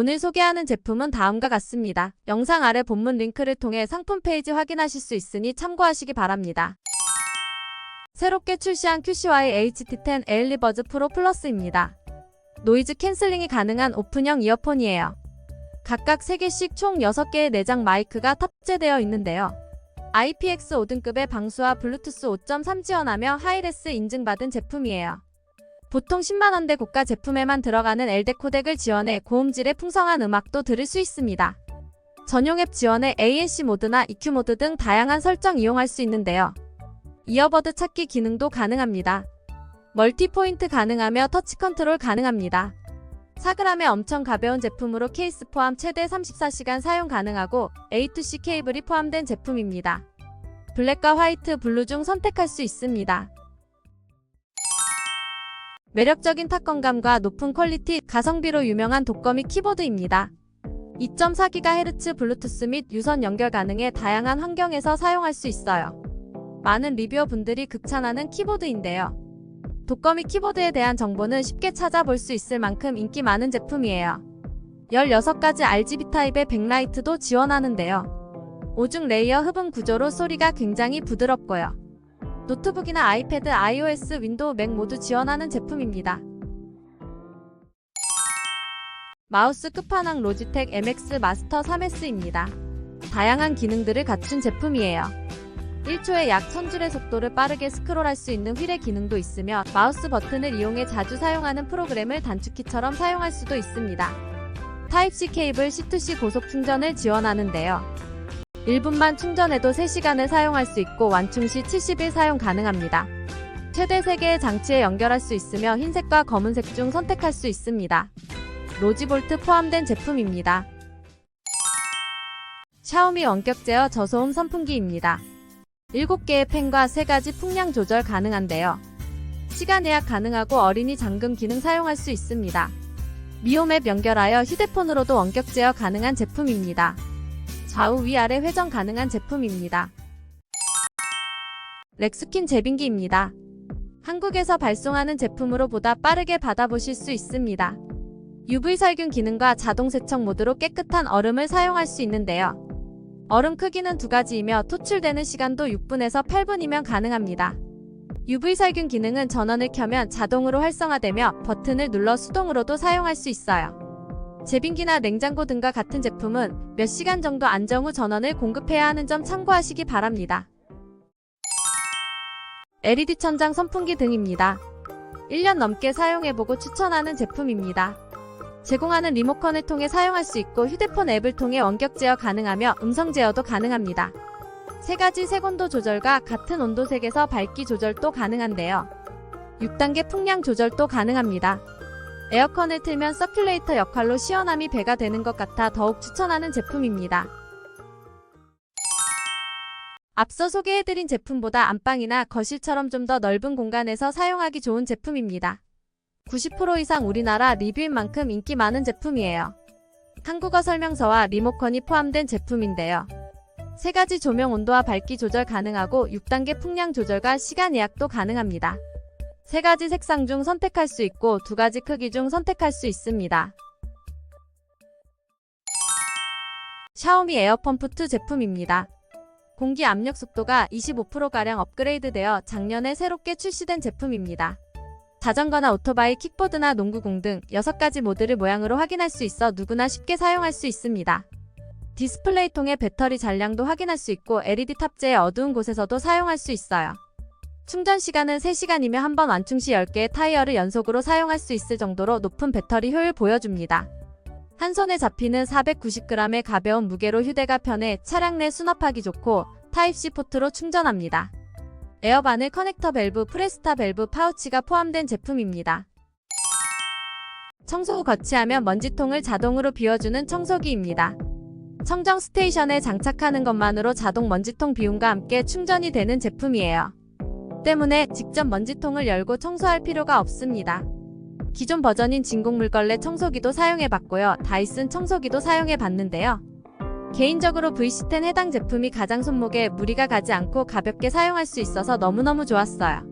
오늘 소개하는 제품은 다음과 같습니다. 영상 아래 본문 링크를 통해 상품 페이지 확인하실 수 있으니 참고하시기 바랍니다. 새롭게 출시한 QCY HT10 에일리버즈 프로 플러스입니다. 노이즈 캔슬링이 가능한 오픈형 이어폰이에요. 각각 3개씩 총 6개의 내장 마이크가 탑재되어 있는데요. IPX 5등급의 방수와 블루투스 5.3 지원하며 하이레스 인증받은 제품이에요. 보통 10만원대 고가 제품에만 들어가는 LD 코덱을 지원해 고음질의 풍성한 음악도 들을 수 있습니다. 전용 앱 지원에 ANC 모드나 EQ 모드 등 다양한 설정 이용할 수 있는데요. 이어버드 찾기 기능도 가능합니다. 멀티 포인트 가능하며 터치 컨트롤 가능합니다. 4g의 엄청 가벼운 제품으로 케이스 포함 최대 34시간 사용 가능하고 A2C 케이블이 포함된 제품입니다. 블랙과 화이트, 블루 중 선택할 수 있습니다. 매력적인 탁건감과 높은 퀄리티, 가성비로 유명한 독거미 키보드입니다. 2.4GHz 블루투스 및 유선 연결 가능해 다양한 환경에서 사용할 수 있어요. 많은 리뷰어분들이 극찬하는 키보드인데요. 독거미 키보드에 대한 정보는 쉽게 찾아볼 수 있을 만큼 인기 많은 제품이에요. 16가지 RGB 타입의 백라이트도 지원하는데요. 오중 레이어 흡음 구조로 소리가 굉장히 부드럽고요. 노트북이나 아이패드, iOS, 윈도우, 맥 모두 지원하는 제품입니다. 마우스 끝판왕 로지텍 MX 마스터 3S입니다. 다양한 기능들을 갖춘 제품이에요. 1초에 약 1000줄의 속도를 빠르게 스크롤할 수 있는 휠의 기능도 있으며 마우스 버튼을 이용해 자주 사용하는 프로그램을 단축키처럼 사용할 수도 있습니다. 타입C 케이블 C2C 고속 충전을 지원하는데요. 1분만 충전해도 3시간을 사용할 수 있고 완충 시 70일 사용 가능합니다. 최대 3개의 장치에 연결할 수 있으며 흰색과 검은색 중 선택할 수 있습니다. 로지볼트 포함된 제품입니다. 샤오미 원격 제어 저소음 선풍기입니다. 7개의 펜과 3가지 풍량 조절 가능한데요. 시간 예약 가능하고 어린이 잠금 기능 사용할 수 있습니다. 미홈앱 연결하여 휴대폰으로도 원격 제어 가능한 제품입니다. 좌우 위아래 회전 가능한 제품입니다. 렉스킨 제빙기입니다. 한국에서 발송하는 제품으로 보다 빠르게 받아보실 수 있습니다. UV 살균 기능과 자동 세척 모드로 깨끗한 얼음을 사용할 수 있는데요. 얼음 크기는 두 가지이며 토출되는 시간도 6분에서 8분이면 가능합니다. UV 살균 기능은 전원을 켜면 자동으로 활성화되며 버튼을 눌러 수동으로도 사용할 수 있어요. 제빙기나 냉장고 등과 같은 제품은 몇 시간 정도 안정 후 전원을 공급해야 하는 점 참고하시기 바랍니다. LED 천장 선풍기 등입니다. 1년 넘게 사용해보고 추천하는 제품입니다. 제공하는 리모컨을 통해 사용할 수 있고 휴대폰 앱을 통해 원격 제어 가능하며 음성 제어도 가능합니다. 세 가지 색온도 조절과 같은 온도색에서 밝기 조절도 가능한데요. 6단계 풍량 조절도 가능합니다. 에어컨을 틀면 서큘레이터 역할로 시원함이 배가 되는 것 같아 더욱 추천하는 제품입니다. 앞서 소개해드린 제품보다 안방이나 거실처럼 좀 더 넓은 공간에서 사용하기 좋은 제품입니다. 90% 이상 우리나라 리뷰인 만큼 인기 많은 제품이에요. 한국어 설명서와 리모컨이 포함된 제품인데요. 세 가지 조명 온도와 밝기 조절 가능하고 6단계 풍량 조절과 시간 예약도 가능합니다. 세 가지 색상 중 선택할 수 있고 두 가지 크기 중 선택할 수 있습니다. 샤오미 에어펌프 2 제품입니다. 공기 압력 속도가 25%가량 업그레이드되어 작년에 새롭게 출시된 제품입니다. 자전거나 오토바이, 킥보드나 농구공 등 6가지 모드를 모양으로 확인할 수 있어 누구나 쉽게 사용할 수 있습니다. 디스플레이 통해 배터리 잔량도 확인할 수 있고 LED 탑재의 어두운 곳에서도 사용할 수 있어요. 충전 시간은 3시간이며 한 번 완충 시 10개의 타이어를 연속으로 사용할 수 있을 정도로 높은 배터리 효율 보여줍니다. 한 손에 잡히는 490g의 가벼운 무게로 휴대가 편해 차량 내 수납하기 좋고 타입C 포트로 충전합니다. 에어바늘 커넥터 밸브, 프레스타 밸브, 파우치가 포함된 제품입니다. 청소 후 거치하면 먼지통을 자동으로 비워주는 청소기입니다. 청정 스테이션에 장착하는 것만으로 자동 먼지통 비움과 함께 충전이 되는 제품이에요. 때문에 직접 먼지통을 열고 청소할 필요가 없습니다. 기존 버전인 진공물걸레 청소기도 사용해봤고요. 다이슨 청소기도 사용해봤는데요. 개인적으로 VC10 해당 제품이 가장 손목에 무리가 가지 않고 가볍게 사용할 수 있어서 너무너무 좋았어요.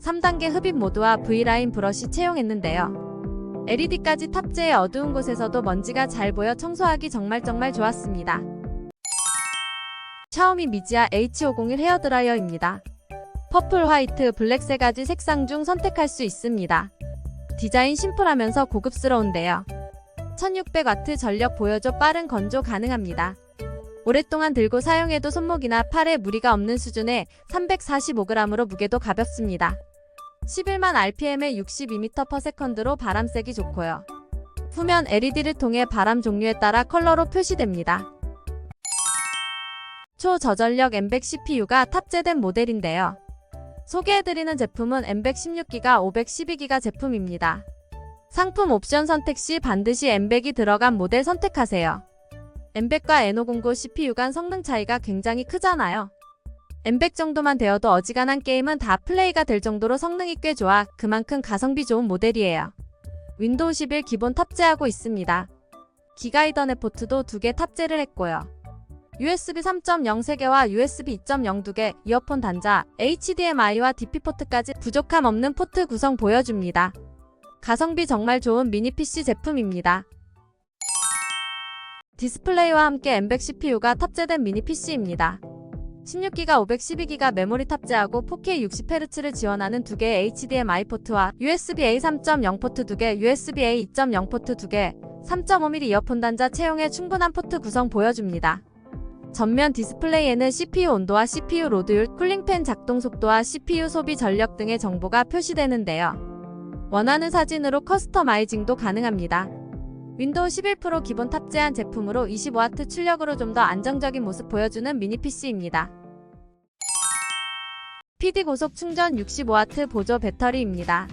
3단계 흡입 모드와 V라인 브러쉬 채용했는데요. LED까지 탑재해 어두운 곳에서도 먼지가 잘 보여 청소하기 정말 정말 좋았습니다. 샤오미 미지아 H501 헤어드라이어입니다. 퍼플, 화이트, 블랙 세 가지 색상 중 선택할 수 있습니다. 디자인 심플하면서 고급스러운데요. 1600W 전력 보여줘 빠른 건조 가능합니다. 오랫동안 들고 사용해도 손목이나 팔에 무리가 없는 수준의 345g으로 무게도 가볍습니다. 11만 RPM에 62m/s로 바람 세기 좋고요. 후면 LED를 통해 바람 종류에 따라 컬러로 표시됩니다. 초저전력 M100 CPU가 탑재된 모델인데요. 소개해드리는 제품은 M100 16기가 512기가 제품입니다. 상품 옵션 선택 시 반드시 M100이 들어간 모델 선택하세요. M100과 N509 CPU 간 성능 차이가 굉장히 크잖아요. M100 정도만 되어도 어지간한 게임은 다 플레이가 될 정도로 성능이 꽤 좋아 그만큼 가성비 좋은 모델이에요. 윈도우 11 기본 탑재하고 있습니다. 기가 이더넷 포트도 2개 탑재를 했고요. USB 3.0 3개와 USB 2.0 2개, 이어폰 단자, HDMI와 DP 포트까지 부족함 없는 포트 구성 보여줍니다. 가성비 정말 좋은 미니 PC 제품입니다. 디스플레이와 함께 M100 CPU가 탑재된 미니 PC입니다. 16기가 512기가 메모리 탑재하고 4K 60Hz를 지원하는 2개의 HDMI 포트와 USB-A 3.0 포트 2개, USB-A 2.0 포트 2개, 3.5mm 이어폰 단자 채용에 충분한 포트 구성 보여줍니다. 전면 디스플레이에는 CPU 온도와 CPU 로드율, 쿨링팬 작동 속도와 CPU 소비 전력 등의 정보가 표시되는데요. 원하는 사진으로 커스터마이징도 가능합니다. 윈도우 11 프로 기본 탑재한 제품으로 25W 출력으로 좀 더 안정적인 모습 보여주는 미니 PC입니다. PD 고속 충전 65W 보조 배터리입니다.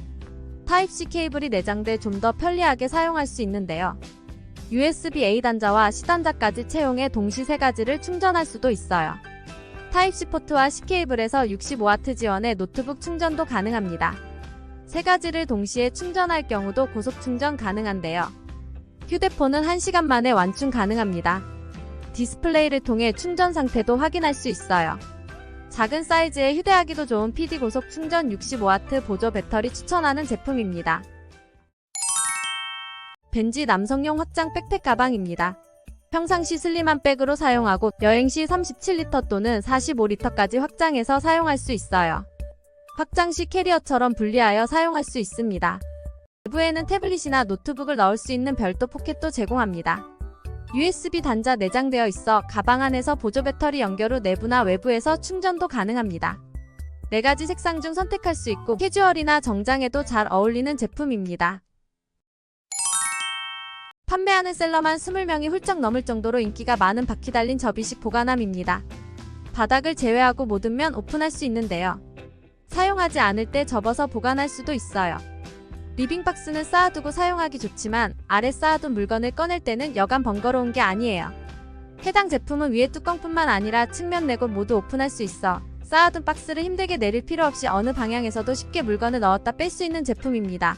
타입C 케이블이 내장돼 좀 더 편리하게 사용할 수 있는데요. USB-A 단자와 C 단자까지 채용해 동시 세 가지를 충전할 수도 있어요. 타입C 포트와 C 케이블에서 65W 지원의 노트북 충전도 가능합니다. 세 가지를 동시에 충전할 경우도 고속 충전 가능한데요. 휴대폰은 1시간 만에 완충 가능합니다. 디스플레이를 통해 충전 상태도 확인할 수 있어요. 작은 사이즈에 휴대하기도 좋은 PD 고속 충전 65W 보조 배터리 추천하는 제품입니다. 벤지 남성용 확장 백팩 가방입니다. 평상시 슬림한 백으로 사용하고 여행 시 37리터 또는 45리터까지 확장해서 사용할 수 있어요. 확장 시 캐리어처럼 분리하여 사용할 수 있습니다. 내부에는 태블릿이나 노트북을 넣을 수 있는 별도 포켓도 제공합니다. USB 단자 내장되어 있어 가방 안에서 보조 배터리 연결 후 내부나 외부에서 충전도 가능합니다. 4가지 색상 중 선택할 수 있고 캐주얼이나 정장에도 잘 어울리는 제품입니다. 판매하는 셀러만 20명이 훌쩍 넘을 정도로 인기가 많은 바퀴 달린 접이식 보관함입니다. 바닥을 제외하고 모든 면 오픈할 수 있는데요. 사용하지 않을 때 접어서 보관할 수도 있어요. 리빙박스는 쌓아두고 사용하기 좋지만 아래 쌓아둔 물건을 꺼낼 때는 여간 번거로운 게 아니에요. 해당 제품은 위에 뚜껑뿐만 아니라 측면 내고 모두 오픈할 수 있어 쌓아둔 박스를 힘들게 내릴 필요 없이 어느 방향에서도 쉽게 물건을 넣었다 뺄 수 있는 제품입니다.